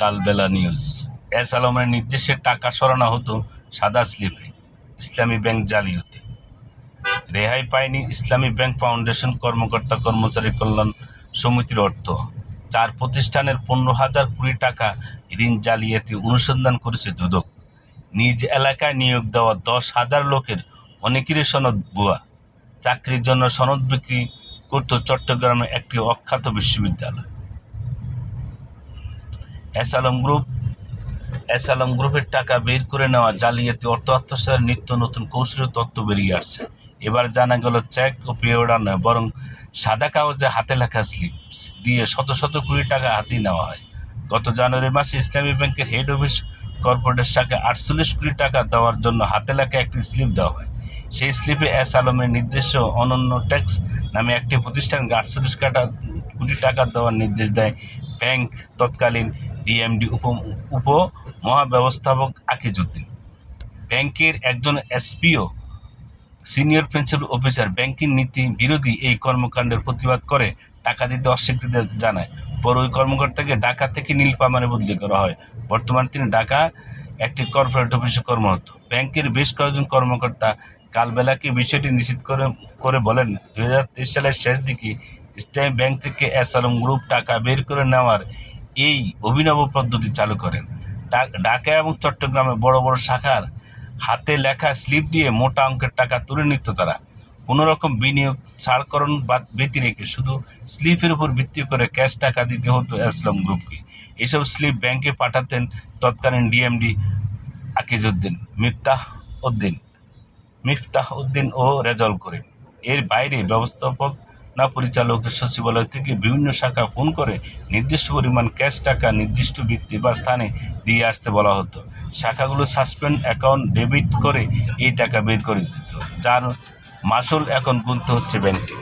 কালবেলা news. S আলমের নির্দেশে টাকা সরানো হতো সাদা স্লিপে, ইসলামী ব্যাংক জালিয়াতি। রেহাই পায়নি ইসলামী ব্যাংক ফাউন্ডেশন কর্মকর্তা কর্মচারী কল্যাণ সমিতির অর্থ। চার প্রতিষ্ঠানের পনেরো হাজার কোটি টাকা ঋণ জালিয়াতি অনুসন্ধান করেছে দুদক। নিজ এলাকায় নিয়োগ দেওয়া দশ হাজার লোকের অনেকেরই সনদ ভুয়া। চাকরির জন্য সনদ বিক্রি করত চট্টগ্রামের একটি অখ্যাত বিশ্ববিদ্যালয়। S Alam group S Alam গ্রুপের টাকা বের করে নেওয়া জালিয়াতি অর্থ আত্মসারের নিত্য নতুন কৌশলী তত্ত্ব বেরিয়ে আসছে। এবার জানা গেল চেক ও পে অর্ডার নয় বরং সাদা কাগজে হাতে লেখা স্লিপ দিয়ে শত শত কোটি টাকা হাতিয়ে নেওয়া হয়। গত জানুয়ারি মাসে ইসলামী ব্যাংকের হেড অফিস কর্পোরেটের শাখায় আটচল্লিশ কোটি টাকা দেওয়ার জন্য হাতে লেখা একটি স্লিপ দেওয়া হয়। সেই স্লিপে এস আলমের নির্দেশ অনন্য ট্যাক্স নামে একটি প্রতিষ্ঠানকে আটচল্লিশ টাকা কোটি টাকা দেওয়ার নির্দেশ দেয় ব্যাংক তৎকালীন ডিএমডি উপ উপ মহাব্যবস্থাপক আকিজউদ্দিন। ব্যাংকের একজন SPO, senior principal officer banking নীতি বিরোধী এই কর্মকাণ্ডের প্রতিবাদ করে টাকা দিতে অস্বীকৃতি জানায়। পরে ওই কর্মকর্তাকে ঢাকা থেকে নীলফামারে বদলি করা হয়। বর্তমানে তিনি ঢাকা একটি কর্পোরেট অফিসে কর্মরত। ব্যাংকের বেশ কয়েকজন কর্মকর্তা কালবেলাকে বিষয়টি নিশ্চিত করে করে বলেন দু হাজার তেইশ সালের শেষ দিকে ইসলামী ব্যাংক থেকে এস গ্রুপ টাকা বের করে নেওয়ার এই অভিনব পদ্ধতি চালু করেন। ঢাকা এবং চট্টগ্রামে বড় বড় শাখার হাতে লেখা স্লিপ দিয়ে মোটা অঙ্কের টাকা তুলে নিত তারা। কোনো রকম বিনিয়োগ, ছাড়করণ ব্যতি রেখে শুধু স্লিপের উপর ভিত্তি করে ক্যাশ টাকা দিতে হতো আসলাম গ্রুপকে। এসব স্লিপ ব্যাংকে পাঠাতেন তৎকালীন ডিএমডি আকিজউদ্দিন মিফতাহ উদ্দিন মিফতাহ উদ্দিন ও রেজল করে এর বাইরে ব্যবস্থাপক না পরিচালকের সচিবালয় থেকে বিভিন্ন শাখা ফোন করে নির্দিষ্ট পরিমাণ ক্যাশ টাকা, নির্দিষ্ট ব্যক্তি বা স্থানে দিয়ে আসতে বলা হতো। শাখাগুলো সাসপেন্ড অ্যাকাউন্ট ডেবিট করে এই টাকা বের করে দিত, যার মাসুল এখন গুনতে হচ্ছে ব্যাংকে।